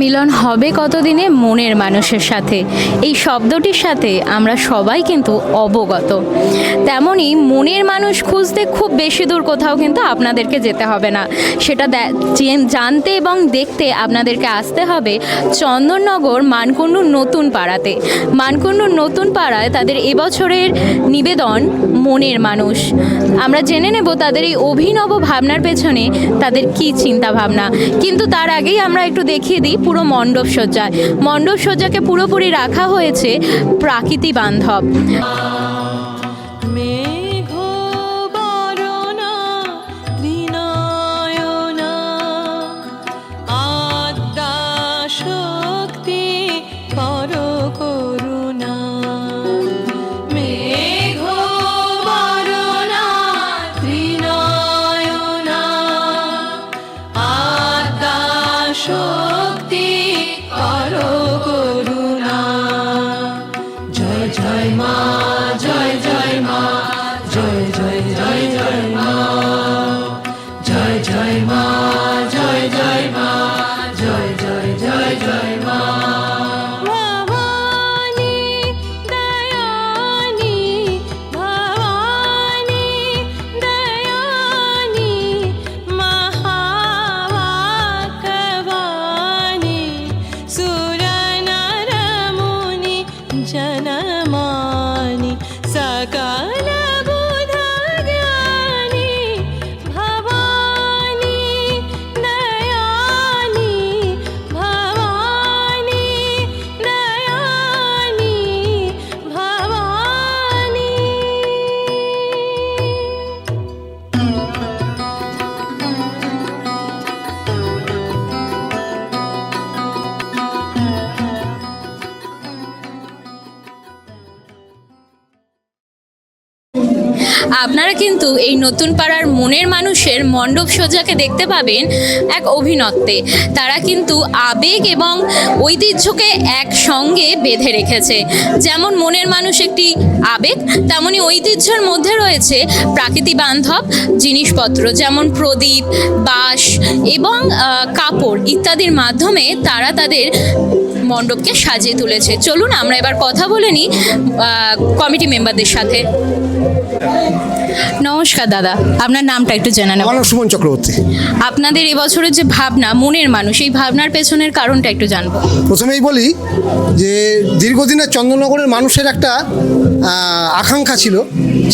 মিলন হবে কতদিনে? মনের মানুষের সাথে। এই শব্দটির সাথে আমরা সবাই কিন্তু অবগত। তেমনই মনের মানুষ খুঁজতে খুব বেশি দূর কোথাও কিন্তু আপনাদেরকে যেতে হবে না। সেটা জানতে এবং দেখতে আপনাদেরকে আসতে হবে চন্দননগর মানকুণ্ডুর নতুন পাড়াতে। মানকুণ্ডুর নতুন পাড়ায় তাদের এবছরের নিবেদন, মনের মানুষ। আমরা জেনে নেব তাদের এই অভিনব ভাবনার পেছনে তাদের কি চিন্তা ভাবনা কিন্তু তার আগেই আমরা একটু দেখিয়ে দিই পুরো মণ্ডপ সজ্জায়। মণ্ডপ সজ্জাকে পুরোপুরি রাখা হয়েছে প্রাকৃতি বান্ধব। আপনারা কিন্তু এই নতুন পাড়ার মনের মানুষের মণ্ডপ সজ্জাকে দেখতে পাবেন এক অভিনত্বে তারা কিন্তু আবেগ এবং ঐতিহ্যকে একসঙ্গে বেঁধে রেখেছে। যেমন মনের মানুষ একটি আবেগ তেমনই ঐতিহ্যের মধ্যে রয়েছে প্রাকৃতি বান্ধব জিনিসপত্র, যেমন প্রদীপ, বাঁশ এবং কাপড় ইত্যাদির মাধ্যমে তারা তাদের মণ্ডপকে সাজিয়ে তুলেছে। চলুন আমরা এবার কথা বলে নিই কমিটি মেম্বারদের সাথে। নমস্কার দাদা আপনার নামটা একটু জেনে নেব। আমার সুমন চক্রবর্তী। আপনাদের এবছরের যে ভাবনা মনের মানুষ এই ভাবনার পেছনের কারণটা একটু জানব। প্রথমেই বলি যে দীর্ঘদিনের চন্দননগরের মানুষের একটা আকাঙ্ক্ষা ছিল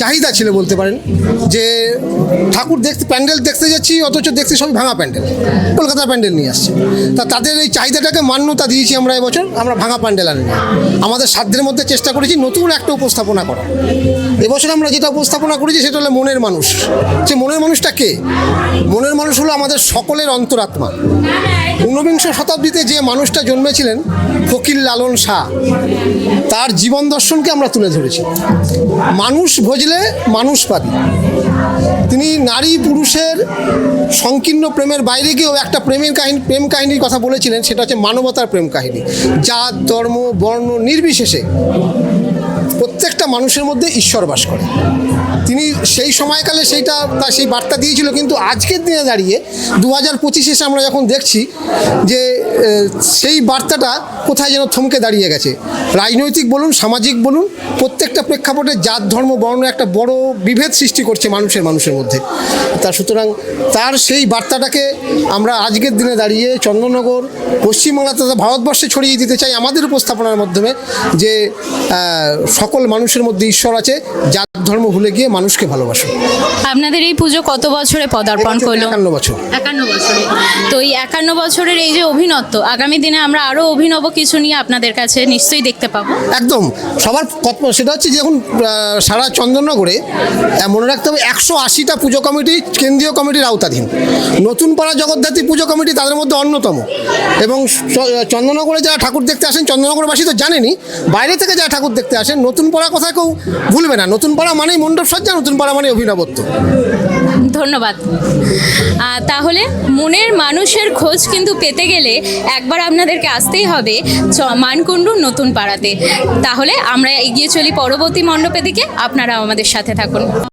চাহিদা ছিল বলতে পারেন যে ঠাকুর দেখতে প্যান্ডেল দেখতে যাচ্ছি অথচ দেখতে সবই ভাঙা প্যান্ডেল। কলকাতার প্যান্ডেল নিয়ে আসছে। তা তাদের এই চাহিদাটাকে মান্যতা দিয়েছি আমরা এবছর আমরা ভাঙা প্যান্ডেল আনি আমাদের সাধ্যের মধ্যে চেষ্টা করেছি নতুন একটা উপস্থাপনা করা এবছর আমরা যেটা উপস্থাপনা করেছি সেটা হলো মনের মানুষ। যে মনের মানুষটা কে? মনের মানুষ হলো আমাদের সকলের অন্তরাত্মা। ঊনবিংশ শতাব্দীতে যে মানুষটা জন্মেছিলেন ফকির লালন শাহ, তার জীবন দর্শনকে আমরা তুলে ধরেছি। মানুষ ভজলে মানুষ পাবি। তিনি নারী পুরুষের সংকীর্ণ প্রেমের বাইরে গিয়েও একটা প্রেমের কাহিনী, প্রেম কাহিনীর কথা বলেছিলেন, সেটা হচ্ছে মানবতার প্রেম কাহিনী। জাত, ধর্ম, বর্ণ নির্বিশেষে প্রত্যেকটা মানুষের মধ্যে ঈশ্বর বাস করে। তিনি সেই সময়কালে সেইটা তার সেই বার্তা দিয়েছিল, কিন্তু আজকের দিনে দাঁড়িয়ে দু হাজার পঁচিশে আমরা যখন দেখছি যে সেই বার্তাটা কোথায় যেন থমকে দাঁড়িয়ে গেছে। রাজনৈতিক বলুন, সামাজিক বলুন, প্রত্যেকটা প্রেক্ষাপটে জাত, ধর্ম, বর্ণ একটা বড় বিভেদ সৃষ্টি করছে মানুষের মানুষের মধ্যে। তা সুতরাং তার সেই বার্তাটাকে আমরা আজকের দিনে দাঁড়িয়ে চন্দননগর, পশ্চিমবাংলা তথা ভারতবর্ষে ছড়িয়ে দিতে চাই আমাদের উপস্থাপনার মাধ্যমে যে সকল মানুষের মধ্যে ঈশ্বর আছে জাত ধর্ম ভুলে গিয়ে মানুষকে ভালোবাসো। আপনাদের এই পুজো কত বছরে পদার্পণ করল? একান্ন বছর। একান্ন বছরে। তো এই একান্ন বছরের এই যে অভিনত্ব আগামী দিনে আমরা আরও অভিনব কিছু নিয়ে আপনাদের কাছে নিশ্চয়ই দেখতে পাবো। একদম। সবার সেটা হচ্ছে যখন সারা চন্দননগরে মনে রাখতে হবে একশো আশিটা পুজো কমিটি কেন্দ্রীয় কমিটির আওতাধীন। নতুন পাড়া জগদ্ধাত্রী পুজো কমিটি তাদের মধ্যে অন্যতম। এবং চন্দননগরে যারা ঠাকুর দেখতে আসেন চন্দননগরবাসী তো জানেনই বাইরে থেকে যারা ঠাকুর দেখতে আসেন নতুন পাড়া কথা কেউ ভুলবে না। নতুন পাড়া মানেই মণ্ডপ সজ্জা নতুন পাড়া মানে অভিনবত্ব। ধন্যবাদ। তাহলে মনের মানুষের খোঁজ কিন্তু পেতে গেলে একবার আপনাদেরকে আসতেই হবে মানকুণ্ডুর নতুন পাড়াতে। তাহলে আমরা এগিয়ে চলি পরবর্তী মণ্ডপের দিকে। আপনারা আমাদের সাথে থাকুন।